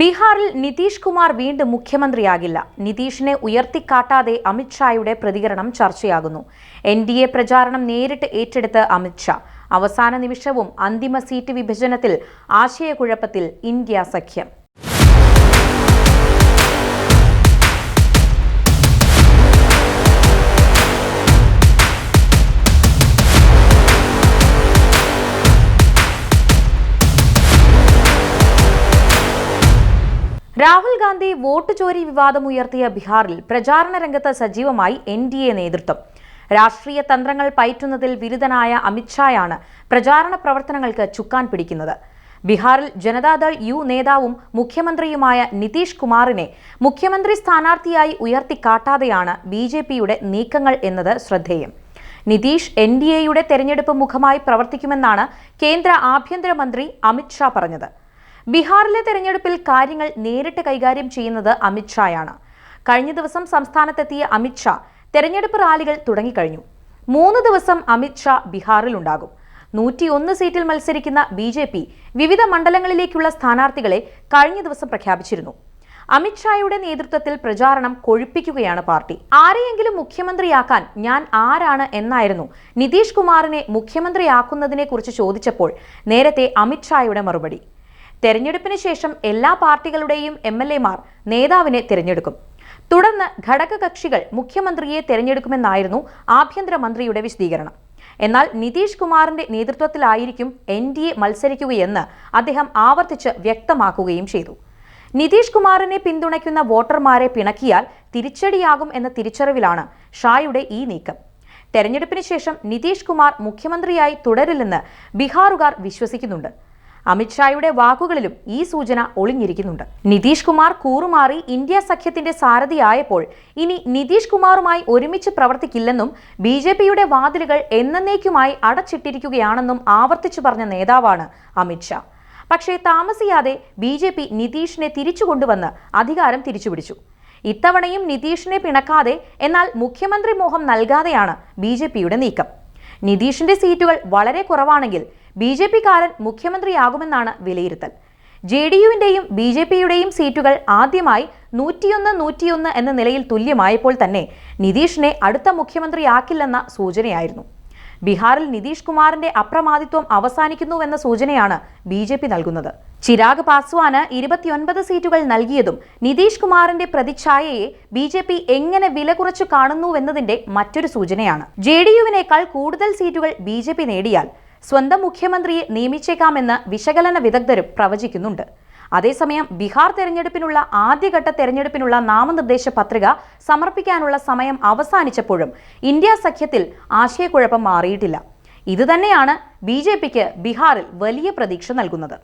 ബീഹാറിൽ നിതീഷ് കുമാർ വീണ്ടും മുഖ്യമന്ത്രിയാകില്ല. നിതീഷിനെ ഉയർത്തിക്കാട്ടാതെ അമിത്ഷായുടെ പ്രതികരണം ചർച്ചയാകുന്നു. എൻ ഡി എ പ്രചാരണം നേരിട്ട് ഏറ്റെടുത്ത് അമിത്ഷാ അവസാന നിമിഷവും അന്തിമ സീറ്റ് വിഭജനത്തിൽ ആശയക്കുഴപ്പത്തിൽ ഇന്ത്യ സഖ്യം. രാഹുൽ ഗാന്ധി വോട്ട് ചോരി വിവാദം ഉയർത്തിയ ബീഹാറിൽ പ്രചാരണ രംഗത്ത് സജീവമായി എൻ ഡി എ നേതൃത്വം. രാഷ്ട്രീയ തന്ത്രങ്ങൾ പയറ്റുന്നതിൽ ബിരുദനായ അമിത്ഷായാണ് പ്രചാരണ പ്രവർത്തനങ്ങൾക്ക് ചുക്കാൻ പിടിക്കുന്നത്. ബീഹാറിൽ ജനതാദൾ യു നേതാവും മുഖ്യമന്ത്രിയുമായ നിതീഷ് കുമാറിനെ മുഖ്യമന്ത്രി സ്ഥാനാർത്ഥിയായി ഉയർത്തിക്കാട്ടാതെയാണ് ബി ജെ പിയുടെ നീക്കങ്ങൾ എന്നത് ശ്രദ്ധേയം. നിതീഷ് എൻ ഡി എയുടെ തെരഞ്ഞെടുപ്പ് മുഖമായി പ്രവർത്തിക്കുമെന്നാണ് കേന്ദ്ര ആഭ്യന്തരമന്ത്രി അമിത്ഷാ പറഞ്ഞത്. ബീഹാറിലെ തെരഞ്ഞെടുപ്പിൽ കാര്യങ്ങൾ നേരിട്ട് കൈകാര്യം ചെയ്യുന്നത് അമിത്ഷായാണ് കഴിഞ്ഞ ദിവസം സംസ്ഥാനത്തെത്തിയ അമിത്ഷാ തെരഞ്ഞെടുപ്പ് റാലികൾ തുടങ്ങിക്കഴിഞ്ഞു. മൂന്ന് ദിവസം അമിത്ഷാ ബീഹാറിലുണ്ടാകും. നൂറ്റിയൊന്ന് സീറ്റിൽ മത്സരിക്കുന്ന ബി ജെ പി വിവിധ മണ്ഡലങ്ങളിലേക്കുള്ള സ്ഥാനാർത്ഥികളെ കഴിഞ്ഞ ദിവസം പ്രഖ്യാപിച്ചിരുന്നു. അമിത്ഷായുടെ നേതൃത്വത്തിൽ പ്രചാരണം കൊഴുപ്പിക്കുകയാണ് പാർട്ടി. ആരെയെങ്കിലും മുഖ്യമന്ത്രിയാക്കാൻ ഞാൻ ആരാണ് എന്നായിരുന്നു നിതീഷ് കുമാറിനെ മുഖ്യമന്ത്രിയാക്കുന്നതിനെ കുറിച്ച് ചോദിച്ചപ്പോൾ നേരത്തെ അമിത്ഷായുടെ മറുപടി. തെരഞ്ഞെടുപ്പിന് ശേഷം എല്ലാ പാർട്ടികളുടെയും എം എൽ എമാർ നേതാവിനെ തിരഞ്ഞെടുക്കും. തുടർന്ന് ഘടകകക്ഷികൾ മുഖ്യമന്ത്രിയെ തിരഞ്ഞെടുക്കുമെന്നായിരുന്നു ആഭ്യന്തരമന്ത്രിയുടെ വിശദീകരണം. എന്നാൽ നിതീഷ് കുമാറിന്റെ നേതൃത്വത്തിലായിരിക്കും എൻ ഡി എ മത്സരിക്കുകയെന്ന് അദ്ദേഹം ആവർത്തിച്ച് വ്യക്തമാക്കുകയും ചെയ്തു. നിതീഷ് കുമാറിനെ പിന്തുണയ്ക്കുന്ന വോട്ടർമാരെ പിണക്കിയാൽ തിരിച്ചടിയാകും എന്ന തിരിച്ചറിവിലാണ് ഷായുടെ ഈ നീക്കം. തെരഞ്ഞെടുപ്പിന് ശേഷം നിതീഷ് കുമാർ മുഖ്യമന്ത്രിയായി തുടരില്ലെന്ന് ബീഹാറുകാർ വിശ്വസിക്കുന്നുണ്ട്. അമിത്ഷായുടെ വാക്കുകളിലും ഈ സൂചന ഒളിഞ്ഞിരിക്കുന്നുണ്ട്. നിതീഷ് കുമാർ കൂറുമാറി ഇന്ത്യ സഖ്യത്തിന്റെ സാരഥിയായപ്പോൾ ഇനി നിതീഷ് കുമാറുമായി ഒരുമിച്ച് പ്രവർത്തിക്കില്ലെന്നും ബി ജെ പിയുടെ വാതിലുകൾ എന്നേക്കുമായി അടച്ചിട്ടിരിക്കുകയാണെന്നും ആവർത്തിച്ചു പറഞ്ഞ നേതാവാണ് അമിത്ഷാ. പക്ഷേ താമസിയാതെ ബി ജെ പി നിതീഷിനെ തിരിച്ചുകൊണ്ടുവന്ന് അധികാരം തിരിച്ചുപിടിച്ചു. ഇത്തവണയും നിതീഷിനെ പിണക്കാതെ എന്നാൽ മുഖ്യമന്ത്രി മോഹം നൽകാതെയാണ് ബി നീക്കം. നിതീഷിന്റെ സീറ്റുകൾ വളരെ കുറവാണെങ്കിൽ ബി ജെ പിക്കാരൻ മുഖ്യമന്ത്രിയാകുമെന്നാണ് വിലയിരുത്തൽ. ജെ ഡി യുവിന്റെയും ബി ജെ പിയുടെയും സീറ്റുകൾ ആദ്യമായി നൂറ്റിയൊന്ന് നൂറ്റിയൊന്ന് എന്ന നിലയിൽ തുല്യമായപ്പോൾ തന്നെ നിതീഷിനെ അടുത്ത മുഖ്യമന്ത്രിയാക്കില്ലെന്ന സൂചനയായിരുന്നു. ബീഹാറിൽ നിതീഷ് കുമാറിന്റെ അപ്രമാദിത്വം അവസാനിക്കുന്നുവെന്ന സൂചനയാണ് ബി ജെ പി നൽകുന്നത്. ചിരാഗ് പാസ്വാന് ഇരുപത്തിയൊൻപത് സീറ്റുകൾ നൽകിയതും നിതീഷ് കുമാറിന്റെ പ്രതിച്ഛായയെ ബി ജെ പി എങ്ങനെ വില കുറച്ചു കാണുന്നുവെന്നതിന്റെ മറ്റൊരു സൂചനയാണ്. ജെ ഡി യുവിനേക്കാൾ കൂടുതൽ സീറ്റുകൾ ബി ജെ പി നേടിയാൽ സ്വന്തം മുഖ്യമന്ത്രിയെ നിയമിച്ചേക്കാമെന്ന് വിശകലന വിദഗ്ധരും പ്രവചിക്കുന്നുണ്ട്. അതേസമയം ബീഹാർ തെരഞ്ഞെടുപ്പിനുള്ള ആദ്യഘട്ട തെരഞ്ഞെടുപ്പിനുള്ള നാമനിർദ്ദേശ പത്രിക സമർപ്പിക്കാനുള്ള സമയം അവസാനിച്ചപ്പോഴും ഇന്ത്യ സഖ്യത്തിൽ ആശയക്കുഴപ്പം മാറിയിട്ടില്ല. ഇതുതന്നെയാണ് ബി ജെ പിക്ക് ബീഹാറിൽ വലിയ പ്രതീക്ഷ നൽകുന്നത്.